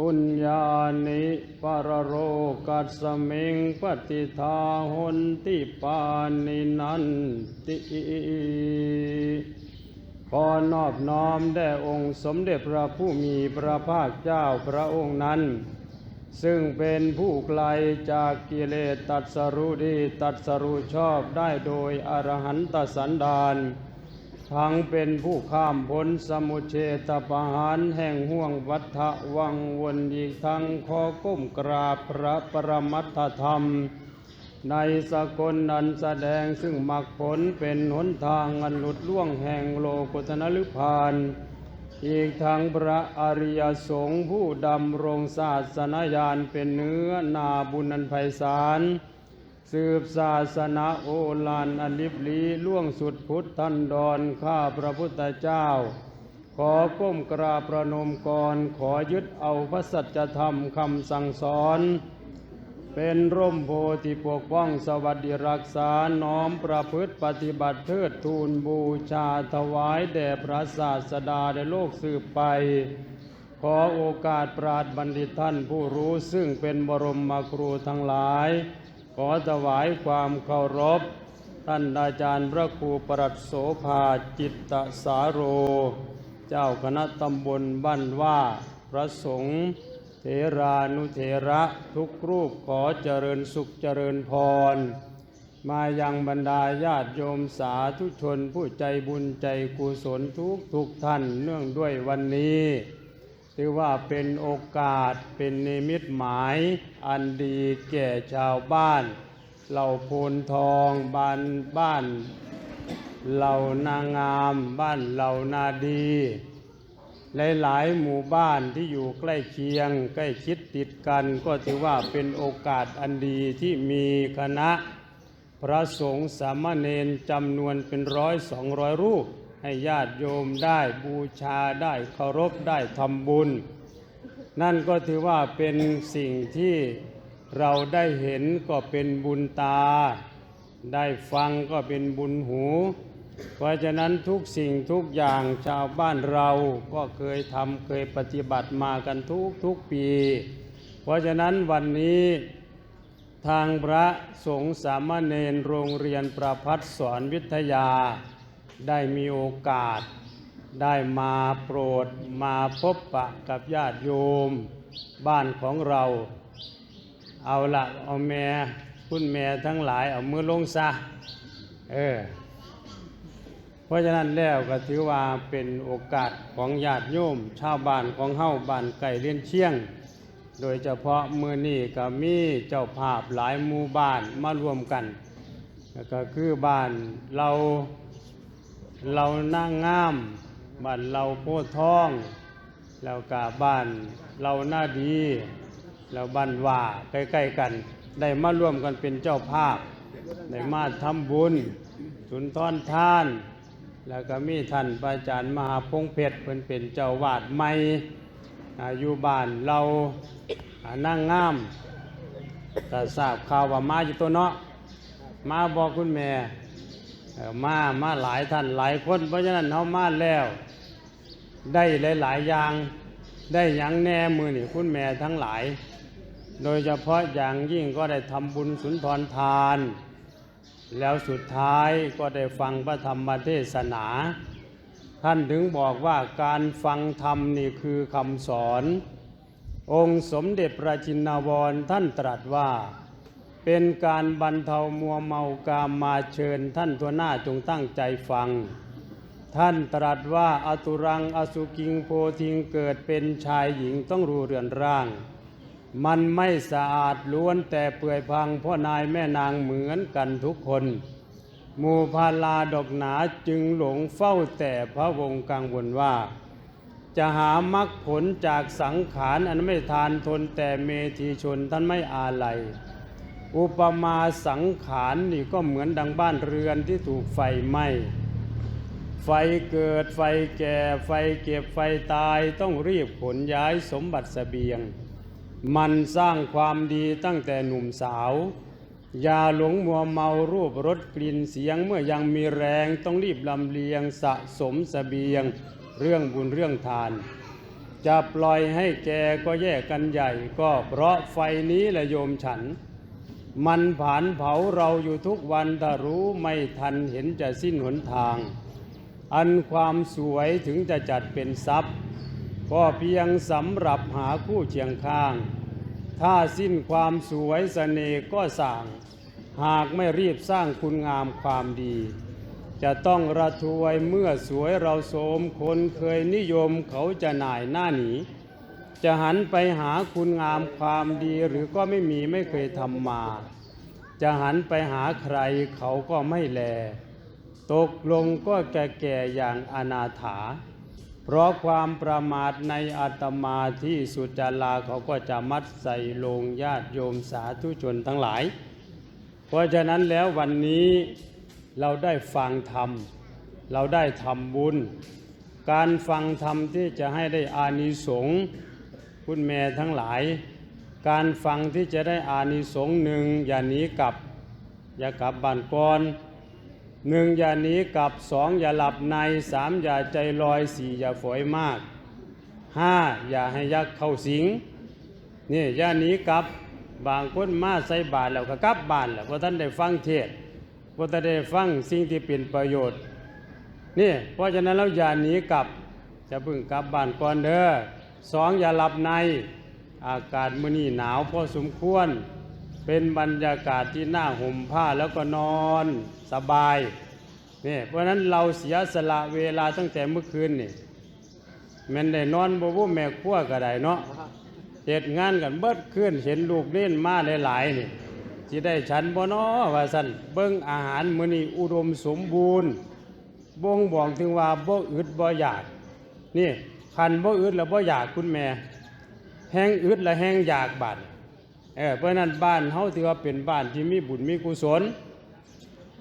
ปุญญานิปรโรกัสเมงปฏิทาหนติปานินันติขอนอบน้อมแด่องค์สมเด็จพระผู้มีพระภาคเจ้าพระองค์นั้น ซึ่งเป็นผู้ไกลจากกิเลสตัดสรุดีตัดสรุชอบได้โดยอรหันตสันดาน ทั้งเป็นผู้ข้ามพ้นสมุเฉตปหารแห่งห่วงวัฏวังวนอีกทั้งขอก้มกราบพระปรมัตถธรรม ในสกลนันแสดงซึ่งมรรคผลเป็นหนทางอันหลุดล่วงแห่งโลกุตนลุพานอีกทั้งพระอริยสงฆ์ผู้ดำรงศาสนญาณเป็นเนื้อนาบุญนันไพศาล สืบศาสนาโอฬารอลิบลีล่วงสุดพุทธันดรข้าพระพุทธเจ้า ขอก้มกราบประนมกรขอยึดเอาพระสัจธรรมคำสั่งสอน เป็นร่มโพธิปกป้องสวัสดิรักษาน้อมประพฤติปฏิบัติเทิดทูนบูชาถวายแด่พระศาสดาในโลกสืบไปขอโอกาสปราดบัณฑิตท่านผู้รู้ซึ่งเป็นบรมมาครูทั้งหลาย ขอถวายความเคารพ ท่านอาจารย์พระครูปรัดโสภาจิตตสาโร เจ้าคณะตำบลบ้านว่าพระสงฆ์เถรานุเถระทุกรูปขอเจริญสุขเจริญพร มายังบรรดาญาติโยมสาธุชนผู้ใจบุญใจกุศลทุกทุกท่านเนื่องด้วยวันนี้ ถือว่าเป็นโอกาสเป็นนิมิตหมายอันดีแก่ชาวบ้าน เหล่าโพนทองบ้านบ้านเหล่านางงามบ้านเหล่านาดี หลายๆหมู่บ้านที่อยู่ใกล้เคียง ใกล้ชิดติดกัน ก็ถือว่าเป็นโอกาสอันดีที่มีคณะ พระสงฆ์สามเณรจำนวนเป็นร้อยสองร้อยรูป ให้ญาติโยมได้บูชาได้เคารพได้ทำบุญ นั่นก็ถือว่าเป็นสิ่งที่เราได้เห็นก็เป็นบุญตา ได้ฟังก็เป็นบุญหู เพราะฉะนั้นทุกสิ่งทุกอย่างชาวบ้านเราก็เคยทำเคยปฏิบัติมากันทุกทุกปี เพราะฉะนั้นวันนี้ทางพระสงฆ์สามเณรโรงเรียนประพัฒสอนวิทยา ได้มีโอกาส ได้มาโปรดมาพบปะกับญาติโยมบ้านของเรา เอาละเอาแม่คุณแม่ทั้งหลายเอามือลงซะเออเพราะฉะนั้นแล้วก็ถือว่าเป็นโอกาสของญาติโยม ชาวบ้านของเฮาบ้านไก่เลียนเชียง โดยเฉพาะมือนี่ก็มีเจ้าภาพหลายหมู่บ้านมารวมกันแล้วก็คือบ้านเรา เรานั่งงามบ้านเราโพธิ์ทอง แล้วก็บ้านเราหน้าดีแล้วบ้านว่าใกล้ๆกัน ได้มาร่วมกันเป็นเจ้าภาพ ได้มาทำบุญสุนทรทาน แล้วก็มีท่านพระอาจารย์มหาพงเพชรเพิ่นเป็นเจ้าวาดใหม่อายู่บ้านเรานั่งงามแต่ทราบข่าวว่ามาอยู่ตัวเนาะมาบอกคุณแม่ มามาหลายท่านหลายคน เพราะฉะนั้นเขามาแล้ว ได้หลาย ๆ อย่าง ได้หยังแน่มือนี่คุณแม่ทั้งหลาย โดยเฉพาะอย่างยิ่งก็ได้ทำบุญสุนทรทาน แล้วสุดท้ายก็ได้ฟังพระธรรมเทศนา ท่านถึงบอกว่าการฟังธรรมนี่คือคำสอน องค์สมเด็จพระจินนาวรท่านตรัสว่า เป็นการบรรเทามัวเมากามมาเชิญท่านทัวหน้าจงตั้งใจฟัง ท่านตรัสว่าอตุรังอสุกิงโพธิงเกิดเป็นชายหญิงต้องรู้เรือนร่าง มันไม่สะอาดล้วนแต่เปื่อยพังพ่อนายแม่นางเหมือนกันทุกคนหมู่พาลาดอกหนาจึงหลงเฝ้าแต่พระวงศ์กังวลว่า จะหามรรคผลจากสังขารอันไม่ทานทนแต่เมธีชนท่านไม่อาลัย อุปมาสังขารนี่ก็เหมือนดังบ้านเรือนที่ถูกไฟไหม้ ไฟเกิดไฟแก่ไฟเก็บไฟตายต้องรีบขนย้ายสมบัติเสบียง มันสร้างความดีตั้งแต่หนุ่มสาว อย่าหลงมัวเมารูปรสกลิ่นเสียงเมื่อยังมีแรงต้องรีบลำเลียงสะสมเสบียง เรื่องบุญเรื่องทานจะปล่อยให้แกก็แยกกันใหญ่ก็เพราะไฟนี้แหละโยมฉัน มันผานเผาเราอยู่ทุกวันถ้ารู้ไม่ทันเห็นจะสิ้นหนทาง อันความสวยถึงจะจัดเป็นทรัพย์ ก็เพียงสำหรับหาคู่เคียงข้าง ถ้าสิ้นความสวยเสน่ห์ก็สั่งหากไม่รีบสร้างคุณงามความดี จะต้องระทวยเมื่อสวยเราโสมคนเคยนิยมเขาจะหน่ายหน้าหนี จะหันไปหาคุณงามความดีหรือก็ไม่มีไม่เคยทำมา จะหันไปหาใครเขาก็ไม่แล ตกลงก็แก่ๆอย่างอนาถา เพราะความประมาทในอาตมาที่สุจาราเขาก็จะมัดใส่ลงญาติโยมสาธุชนทั้งหลาย เพราะฉะนั้นแล้ววันนี้เราได้ฟังธรรม เราได้ทำบุญ การฟังธรรมที่จะให้ได้อานิสงส์ คุณแม่ทั้งหลาย การฟังที่จะได้อานิสงส์หนึ่งอย่าหนีกลับ อย่ากลับบ้านก่อนหนึ่งอย่าหนีกลับสองอย่าหลับในสามอย่าใจลอยสี่อย่าฝอยมากห้าอย่าให้ยักษ์เข้าสิงนี่อย่าหนีกลับบางคนมาใส่บาตรแล้วก็กลับบ้านแล้วเพราะท่านได้ฟังเทศเพราะท่านได้ฟังสิ่งที่เป็นประโยชน์นี่เพราะฉะนั้นเราอย่าหนีกลับจะพึ่งกลับบ้านก่อนเด้อ สองอย่าหลับในอากาศมื้อนี้หนาวพอสมควร เป็นบรรยากาศที่น่าห่มผ้าแล้วก็นอนสบายนี่เพราะนั้นเราเสียสละเวลาตั้งแต่เมื่อคืนนี่แมันได้นอนบ่บ่แม่ครัวก็ได้เนาะเหตุงานกันเบิดขึ้นเห็นลูกเล่นมาหลายๆนี่สิได้ฉันบ่น้อว่าสั่นเบิ่งอาหารมื้อนี้อุดมสมบูรณ์บ่งบอกถึงว่าบ่อึดบ่อยากนี่ คันบ่อึดแล้วบ่อยากคุณแม่ แห้งอึดและแห้งอยากบาดเออเพราะนั้นบ้านเฮาถือว่าเป็นบ้านที่มีบุญมีกุศล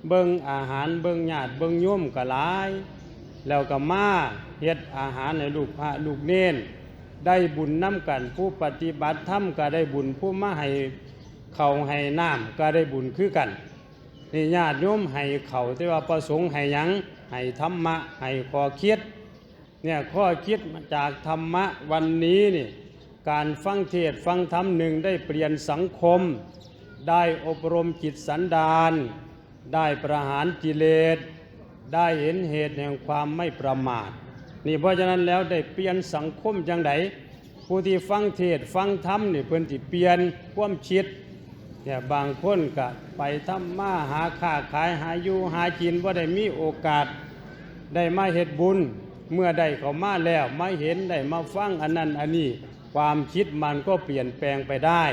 เบิ่งอาหารเบิ่งญาติเบิ่งโยมก็หลาย แล้วก็มาเฮ็ดอาหารให้ลูกพระลูกเน้นได้บุญน้ำกันผู้ปฏิบัติธรรมก็ได้บุญผู้มาให้เขาให้น้ำก็ได้บุญคือกันนี่ญาติโยมให้เขาแต่ว่าประสงค์ให้ยังให้ธรรมะให้ข้อคิด เนี่ยข้อคิดมาจากธรรมะวันนี้นี่การฟังเทศฟังธรรมหนึ่งได้เปลี่ยนสังคม ได้อบรมจิตสันดานได้ประหารกิเลสได้เห็นเหตุแห่งความไม่ประมาท นี่เพราะฉะนั้นแล้วได้เปลี่ยนสังคมจังไดผู้ที่ฟังเทศฟังธรรมนี่เพิ่นสิเปลี่ยนความคิดเนี่ยบางคนก็ไปทำมาหาค้าขายหาอยู่หากินว่าได้มีโอกาสได้มาเฮ็ดบุญ เมื่อได้เขามาแล้วมาเห็นได้มาฟังอันนั้นอันนี้ความคิดมันก็เปลี่ยนแปลงไปได้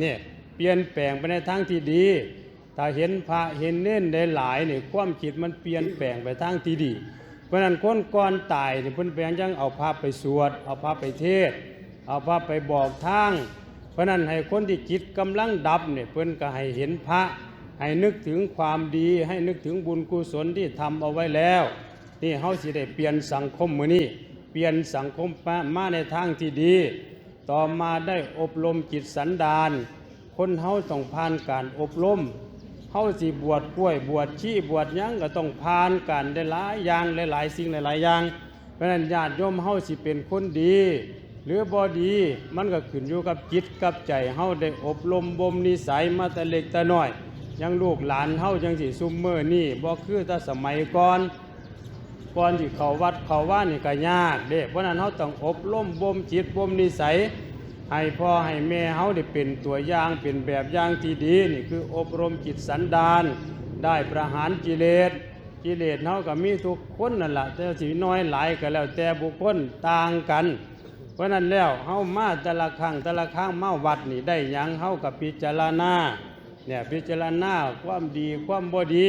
เนี่ยเปลี่ยนแปลงไปในทางที่ดี ถ้าเห็นพระเห็นเน้นได้หลายนี่ความคิดมันเปลี่ยนแปลงไปทางที่ดี เพราะนั้นคนก่อนตายนี่เพิ่นแปลงจังเอาพระไปสวด เอาพระไปเทศ เอาพระไปบอกทาง เพราะนั้นให้คนที่จิตกำลังดับเนี่ยเพิ่นก็ให้เห็นพระให้นึกถึงความดีให้นึกถึงบุญกุศลที่ทำเอาไว้แล้ว นี่เฮาสิได้เปลี่ยนสังคมมื้อนี้เปลี่ยนสังคมมาในทางที่ดี ต่อมาได้อบรมจิตสันดาน คนเฮาต้องผ่านการอบรมเฮาสิบวชกล้วยบวชชีบวชยังก็ต้องผ่านการได้หลายอย่างหลายๆสิ่งหลายๆอย่างเพราะนั้นญาติโยมเฮาสิเป็นคนดีหรือบ่ดีมันก็ขึ้นอยู่กับจิตกับใจเฮาได้อบรมบ่มนิสัยมาแต่เล็กแต่น้อย ยังลูกหลานเฮาจังสิซุมเมอนี่บ่คือแต่สมัยก่อน ก่อนที่เขาวัดเขาว่านี่ก็ยากเด้เพราะนั้นเฮาต้องอบรมบ่มจิตบ่มนิสัยให้พ่อให้แม่เฮาได้เป็นตัวอย่างเป็นแบบอย่างที่ดีนี่คืออบรมจิตสันดาน ได้ประหารกิเลสกิเลสเฮาก็มีทุกคนนั่นแหละแต่สิน้อยหลายก็แล้วแต่บุคคลต่างกัน เพราะนั้นแล้วเฮามาแต่ละครั้งแต่ละครั้งมาวัดนี่ได้ยังเฮากับพิจารณาเนี่ยพิจารณาความดีความบ่ดี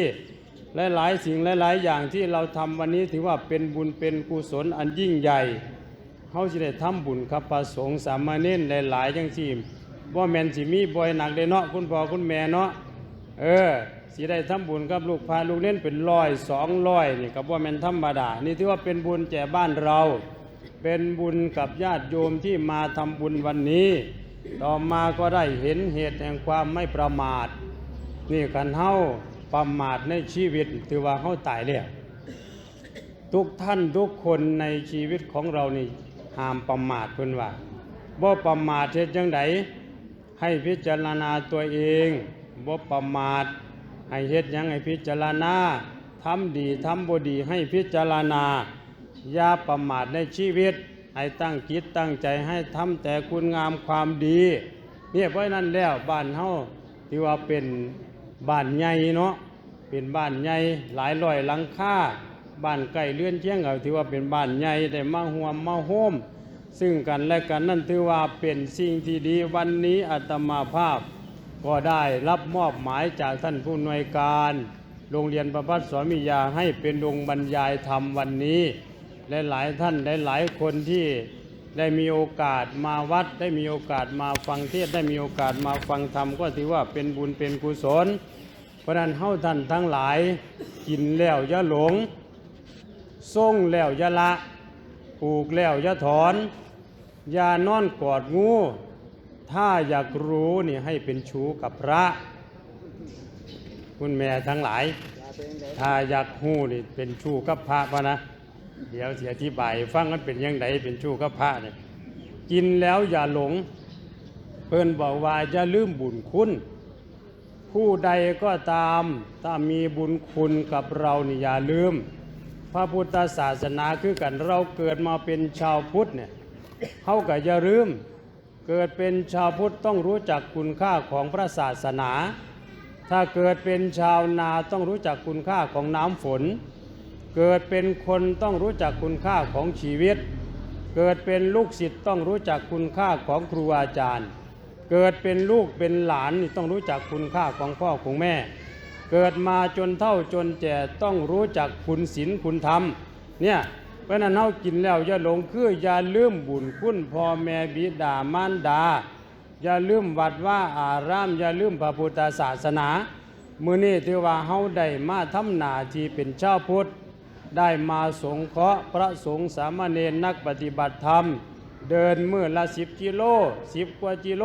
และหลายสิ่งหลายๆอย่างที่เราทำวันนี้ถือว่าเป็นบุญเป็นกุศลอันยิ่งใหญ่เฮาสิได้ทำบุญกับพระสงฆ์สามเณรหลายๆจังซี่บ่แม่นสิมีบ่อยหนักเด้เนาะคุณพ่อคุณแม่เนาะเออสิได้ทำบุญกับลูกพาลูกเล่นเป็นร้อยสองร้อยนี่ก็บ่แม่นธรรมดา นี่ถือว่าเป็นบุญแก่บ้านเรา เป็นบุญกับญาติโยมที่มาทำบุญวันนี้ ต่อมาก็ได้เห็นเหตุแห่งความไม่ประมาท นี่กันเฮา ประมาทในชีวิตถือว่าเฮาตายแล้วทุกท่านทุกคนในชีวิตของเรานี่ห้ามประมาทเพิ่นว่าบ่ประมาทเฮ็ดจังไดให้พิจารณาตัวเองบ่ประมาทให้เฮ็ดยังให้พิจารณาทำดีทำบ่ดีให้พิจารณาอย่าประมาทในชีวิต ให้ตั้งจิตตั้งใจให้ทำแต่คุณงามความดีเนี่ยเพราะฉะนั้นแล้วบ้านเฮาที่ว่าเป็น บ้านใหญ่เนาะเป็นบ้านใหญ่หลายร้อยหลังคาบ้านใกล้เรือนเชียงก็ถือว่าเป็นบ้านใหญ่ได้มาห่วมมาโฮมซึ่งกันและกันนั่นถือว่าเป็นสิ่งที่ดีวันนี้อาตมาภาพ ก็ได้รับมอบหมายจากท่านผู้นวยการ โรงเรียนประพัฒสวามิยาให้เป็นโรงบรรยายธรรมวันนี้ และหลายท่านหลายคนที่ ได้มีโอกาสมาวัด ได้มีโอกาสมาฟังเทศได้มีโอกาสมาฟังธรรมก็ถือว่าเป็นบุญเป็นกุศล เพราะฉะนั้นเฮาท่านทั้งหลายกินแล้วอย่าหลงส่งแล้วอย่าละปลูกแล้วอย่าถอนอย่านอนกอดงู ถ้าอยากรู้นี่ให้เป็นชู้กับพระ คุณแม่ทั้งหลาย ถ้าอยากหู้นี่เป็นชู้กับพระพะนะ เดี๋ยวเสียอธิบาย ฟังมันเป็นยังไงเป็นชู้กับพระเนี่ยกินแล้วอย่าหลง เพิ่นบอกว่าอย่าลืมบุญคุณ ผู้ใดก็ตามถ้ามีบุญคุณกับเรานี่อย่าลืม พระพุทธศาสนาคือกันเราเกิดมาเป็นชาวพุทธเนี่ยเขาก็อย่าลืม เกิดเป็นชาวพุทธต้องรู้จักคุณค่าของพระศาสนา ถ้าเกิดเป็นชาวนาต้องรู้จักคุณค่าของน้ำฝน เกิดเป็นคนต้องรู้จักคุณค่าของชีวิต เกิดเป็นลูกศิษย์ต้องรู้จักคุณค่าของครูอาจารย์ เกิดเป็นลูกเป็นหลานต้องรู้จักคุณค่าของพ่อของแม่ เกิดมาจนเท่าจนแก่ต้องรู้จักคุณศีลคุณธรรมเนี่ยเพราะฉะนั้นเฮากินแล้วอย่าหลงคืออย่าลืมบุญคุณพ่อแม่บิดามารดา อย่าลืมวัดว่าอารามอย่าลืมพระพุทธศาสนา มื้อนี้ถือว่าเฮาได้มาทำหน้าที่เป็นชาวพุทธ ได้มาสงเคราะห์พระสงฆ์สามเณรนักปฏิบัติธรรม เดินมื้อละสิบกิโลสิบกว่ากิโล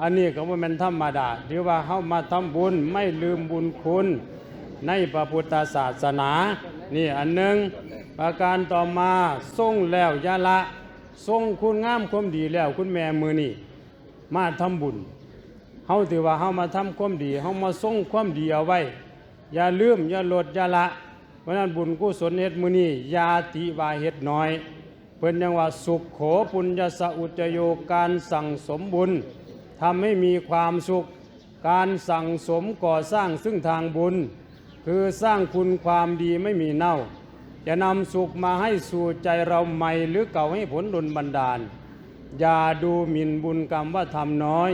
อันนี้ก็บ่แม่นธรรมดาถือว่าเฮามาทำบุญไม่ลืมบุญคุณในพระพุทธศาสนา นี่อันหนึงประการต่อมาทรงแล้วยาละทรงคุณงามความดีแล้วคุณแม่มือนี่มาทำบุญเฮาถือว่าเฮามาทำความดีเฮามาทรงความดีเอาไว้ อย่าลืมอย่าลดอย่าละ เพราะนั้นบุญกุศลเฮ็ดมือนี้ยาติวาเฮ็ดน้อย เพิ่นยังว่าสุขโขปุญญสะอุจโยการสั่งสมบุญทำให้มีความสุขการสั่งสมก่อสร้างซึ่งทางบุญ คือสร้างคุณความดีไม่มีเน่า จะนำสุขมาให้สู่ใจเราใหม่หรือเก่าให้ผลดลบันดาล อย่าดูหมิ่นบุญกรรมว่าทำน้อย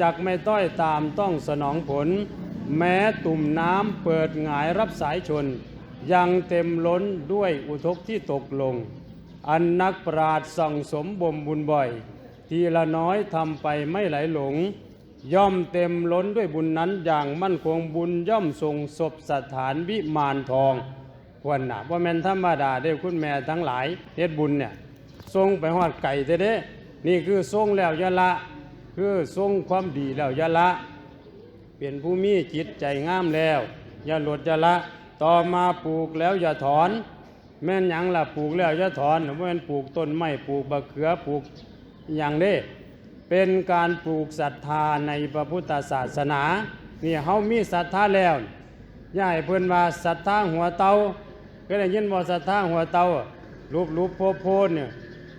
จักไม่ต้อยตามต้องสนองผล แม้ตุ่มน้ำเปิดหงายรับสายชน ยังเต็มล้นด้วยอุทกที่ตกลง อันนักปราดสั่งสมบ่มบุญบ่อย ทีละน้อยทำไปไม่ไหลหลง ย่อมเต็มล้นด้วยบุญนั้นอย่างมั่นคงบุญย่อมทรงศพสถานวิมานทองควรนะว่าแม่นธรรมดาเด้คุณแม่ทั้งหลายเฮ็ดบุญเนี่ยทรงไปฮอดไก่เด้อนี่คือทรงแล้วยะละ คือทรงความดีแล้วยะละ เป็นผู้มีจิตใจงามแล้ว อย่าหลดย่าละ ต่อมาปลูกแล้วอย่าถอน แม่นหยังล่ะปลูกแล้วอย่าถอนแม่นปลูกต้นไม้ปลูกบะเขือปลูกอย่างนี้เป็นการปลูกศรัทธาในพระพุทธศาสนานี่เฮามีศรัทธาแล้วย่าให้เพิ่นว่าศรัทธาหัวเตาก็ได้ยินว่าศรัทธาหัวเตารูปรูปโพโพเนี่ย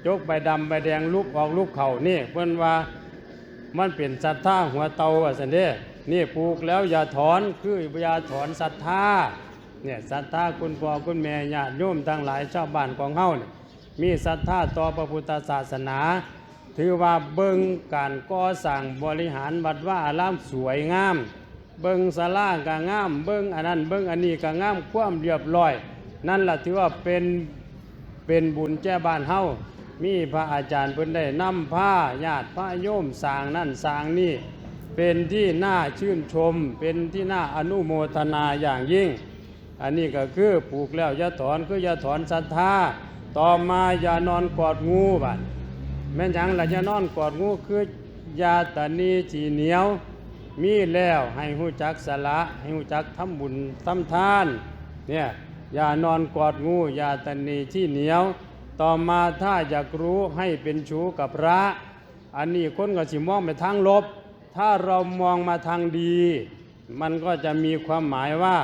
จกใบดำใบแดงรูปออกรูปเข่านี่เพิ่นว่ามันเป็นศรัทธาหัวเตาว่าสันเด้นี่ปลูกแล้วอย่าถอนคืออย่าถอนศรัทธา เนี่ยศรัทธาคุณพ่อคุณแม่ญาติโยมทั้งหลายชาวบ้านของเฮาเนี่ยมีศรัทธาต่อพระพุทธศาสนา ถือว่าเบิ่งการก่อสร้างบริหารวัดว่าอารามสวยงาม เบิ่งศาลาก็งาม เบิ่งอันนั้นเบิ่งอันนี้ก็งาม ความเรียบร้อย นั่นแหละถือว่าเป็นเป็นบุญแจ้บ้านเฮามีพระอาจารย์เพิ่นได้นำผ้าญาติพระโยมสร้างนั่นสร้างนี่เป็นที่น่าชื่นชม เป็นที่น่าอนุโมทนาอย่างยิ่ง อันนี้ก็คือปลูกแล้วอย่าถอนคืออย่าถอนศรัทธาต่อมาอย่านอนกอดงูบัดแม่นยังล่ะอย่านอนกอดงูคือยาตานีจีเหนียว มีแล้วให้หูจักสละให้หูจักทำบุญทำทานเนี่ยอย่านอนกอดงูยาตานีที่เหนียว ต่อมาถ้าอยากรู้ให้เป็นชู้กับพระ อันนี้คนก็สิมองไปทางลบ ถ้าเรามองมาทางดี มันก็จะมีความหมายว่า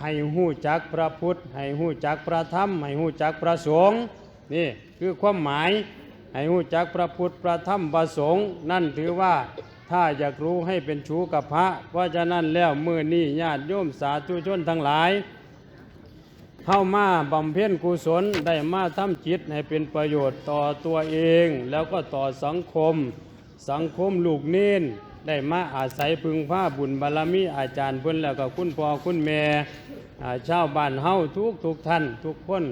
ให้หู้จักพระพุทธ ให้หู้จักพระธรรม ให้หู้จักพระสงฆ์นี่คือความหมาย ให้หู้จักพระพุทธ พระธรรม พระสงฆ์นั่นถือว่าถ้าอยากรู้ให้เป็นชู้กับพระ เพราะฉะนั้นแล้วมือนี้ญาติโยมสาธุชนทั้งหลาย เข้ามาบำเพ็ญกุศลได้มาทำจิตให้เป็นประโยชน์ต่อตัวเอง แล้วก็ต่อสังคม สังคมลูกเน้น ได้มาอาศัยพึงผ้าบุญบารมีอาจารย์เพิ่นแล้วก็คุณพ่อคุณแม่ชาวบ้านเฮาทุกทุกท่านทุกคน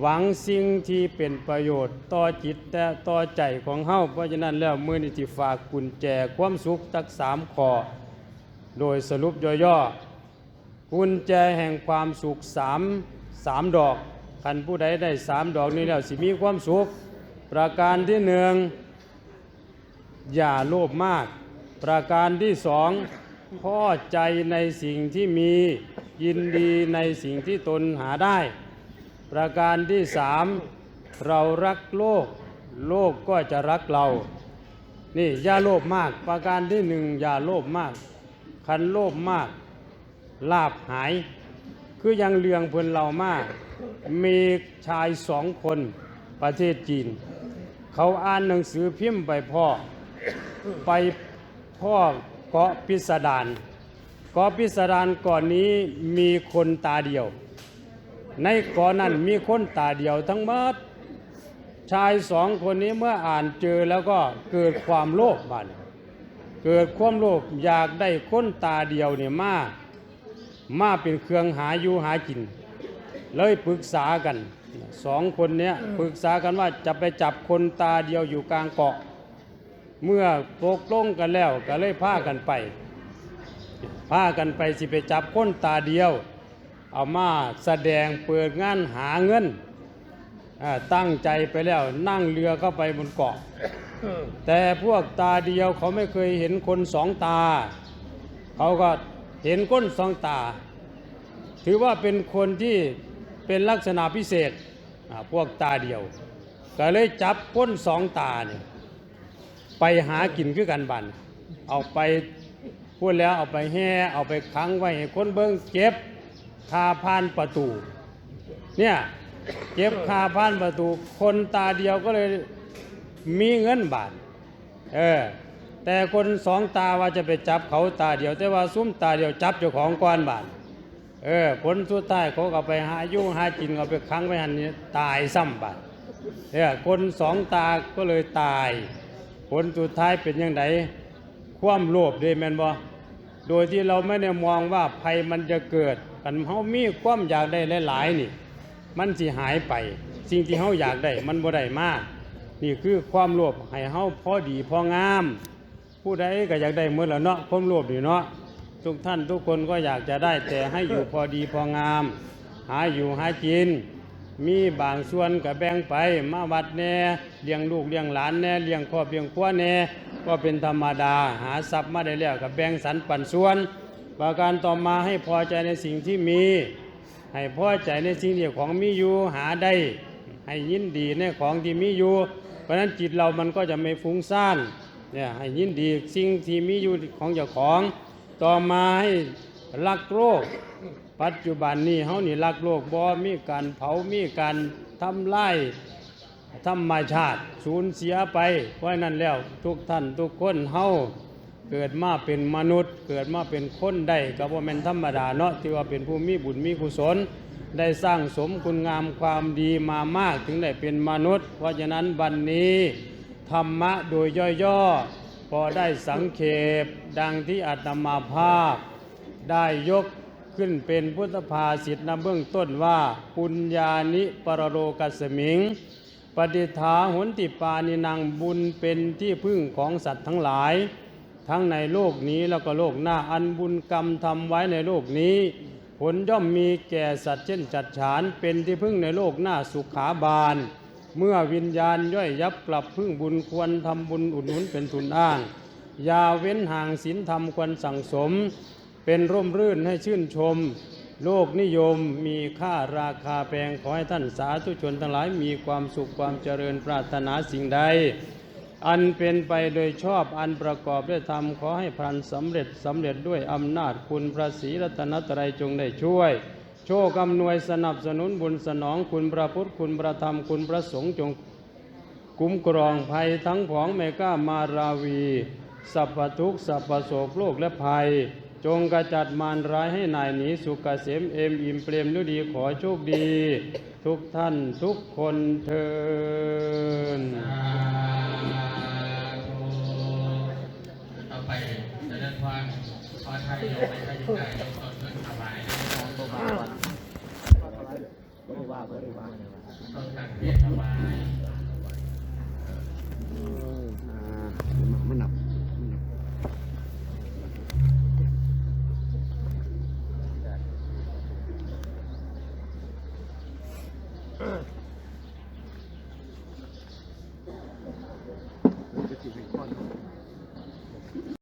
หวังสิ่งที่เป็นประโยชน์ต่อจิตแต่ต่อใจของเฮาเพราะฉะนั้นแล้วมือนี้ที่ฝากกุญแจความสุขตักสามข้อโดยสรุปย่อๆกุญแจแห่งความสุขสามสามดอกคันผู้ใดได้สามดอกนี้แล้วสิมีความสุข ประการที่หนึ่งอย่าโลภมาก ประการที่สองพอใจในสิ่งที่มียินดีในสิ่งที่ตนหาได้ ประการที่สามเรารักโลก โลกก็จะรักเรา นี่อย่าโลภมาก ประการที่หนึ่งอย่าโลภมาก คันโลภมาก ลาบหาย คือยังเลืองเพิ่นเรามาก มีชายสองคนประเทศจีน เขาอ่านหนังสือพิมพ์ไปพ่อไป พ่อเกาะพิสดารเกาะพิสดารก่อนนี้มีคนตาเดียว ในเกาะนั้นมีคนตาเดียวทั้งหมดชายสองคนนี้เมื่ออ่านเจอแล้วก็เกิดความโลภบันเกิดความโลภอยากได้คนตาเดียวเนี่ยมามาเป็นเครื่องหาอยู่หากิน เลยปรึกษากันสองคนเนี้ยปรึกษากันว่าจะไปจับคนตาเดียวอยู่กลางเกาะ เมื่อตกลงกันแล้วก็เลยพากันไปพากันไปสิไปจับคนตาเดียว เอามาแสดงเปิดงานหาเงินตั้งใจไปแล้วนั่งเรือเข้าไปบนเกาะแต่พวกตาเดียวเขาไม่เคยเห็นคนสองตา เขาก็เห็นก้นสองตา ถือว่าเป็นคนที่เป็นลักษณะพิเศษพวกตาเดียว ก็เลยจับก้นสองตาเนี่ย ไปหากินคือกันบันเอาไปพูดแล้วเอาไปแห่เอาไปขังไว้ให้คนเบิ้งเก็บคาพานประตู เนี่ยเก็บคาพานประตู คนตาเดียวก็เลยมีเงินบาทเออแต่คนสองตาว่าจะไปจับเขาตาเดียว แต่ว่าซุ้มตาเดียวจับเจ้าของก้อนบาทเออผลสุดท้ายเขาก็ไปหายุ่งหาจินเอาไปค้างไว้หันนี้ตายซ้ำบาทเออคนสองตาก็เลยตาย ผลสุดท้ายเป็นยังไงความโลภด้แมนบ่โดยที่เราไม่ได้มองว่าภัยมันจะเกิดกันเฮามีความอยากได้หลายๆนี่ มันสิหายไป สิ่งที่เฮาอยากได้มันบ่ได้มาก นี่คือความโลภให้เฮาพอดีพองาม ผู้ใดก็อยากได้หมดแล้วเนาะความโลภนี่เนาะทุกท่านทุกคนก็อยากจะได้แต่ให้อยู่พอดีพองาม หาอยู่หากิน มีบางส่วนก็แบ่งไปมาวัดแน่เลี้ยงลูกเลี้ยงหลานแน่เลี้ยงครอบเลี้ยงครัวแน่ก็เป็นธรรมดาหาทรัพย์มาได้แล้วก็แบ่งสรรปันส่วน ประการต่อมาให้พอใจในสิ่งที่มี ให้พอใจในสิ่งที่ของมีอยู่หาได้ ให้ยินดีในของที่มีอยู่ เพราะนั้นจิตเรามันก็จะไม่ฟุ้งซ่านเนี่ยให้ยินดีสิ่งที่มีอยู่ของเจ้าของ ต่อมาให้รักโลก ปัจจุบันนี้เฮานี่รักโลกบ่มีการเผามีการทำลายธรรมชาติสูญเสียไปเพราะนั้นแล้วทุกท่านทุกคนเฮาเกิดมาเป็นมนุษย์ เกิดมาเป็นคนได้ก็บ่แม่นธรรมดาเนาะที่ว่าเป็นผู้มีบุญมีกุศล ได้สร้างสมคุณงามความดีมามากถึงได้เป็นมนุษย์ เพราะฉะนั้นวันนี้ธรรมะโดยย่อๆพอได้สังเขปดังที่อาตมาภาพได้ยก ขึ้นเป็นพุทธภาษิตนำเบื้องต้นว่า ปุญญานิปรโลกัสมิง ปฏิฐาหนติปานินางบุญเป็นที่พึ่งของสัตว์ทั้งหลาย ทั้งในโลกนี้แล้วก็โลกหน้าอันบุญกรรมทำไว้ในโลกนี้ ผลย่อมมีแก่สัตว์เช่นจัดฉานเป็นที่พึ่งในโลกหน้าสุขาบาล เมื่อวิญญาณย่อยยับกลับพึ่งบุญควรทำบุญอุดหนุนเป็นทุนอ้างอย่าเว้นห่างศีลธรรมควรสั่งสม เป็นร่มรื่นให้ชื่นชม โลกนิยมมีค่าราคาแพงขอให้ท่านสาธุชนทั้งหลายมีความสุขความเจริญปรารถนาสิ่งใด อันเป็นไปโดยชอบอันประกอบด้วยธรรมขอให้พลันสำเร็จสำเร็จด้วยอำนาจคุณพระศรีรัตนตรัยจงได้ช่วย โชคอำนวยสนับสนุนบุญสนองคุณพระพุทธคุณพระธรรมคุณพระสงฆ์จงคุ้มครองภัยทั้งผองเมก้ามาราวี สัพพทุกสัพพโศกโลกและภัย จงกระจัดมารร้ายให้นายหนีสุขเกษมเอมอิ่มเปรมด้วยดีขอโชคดี ทุกท่านทุกคนเทินต่อไปจะเดินทางขอไทยโยมในพระยุคใดยกตนเพื่อถวายต้องการเพียรถวาย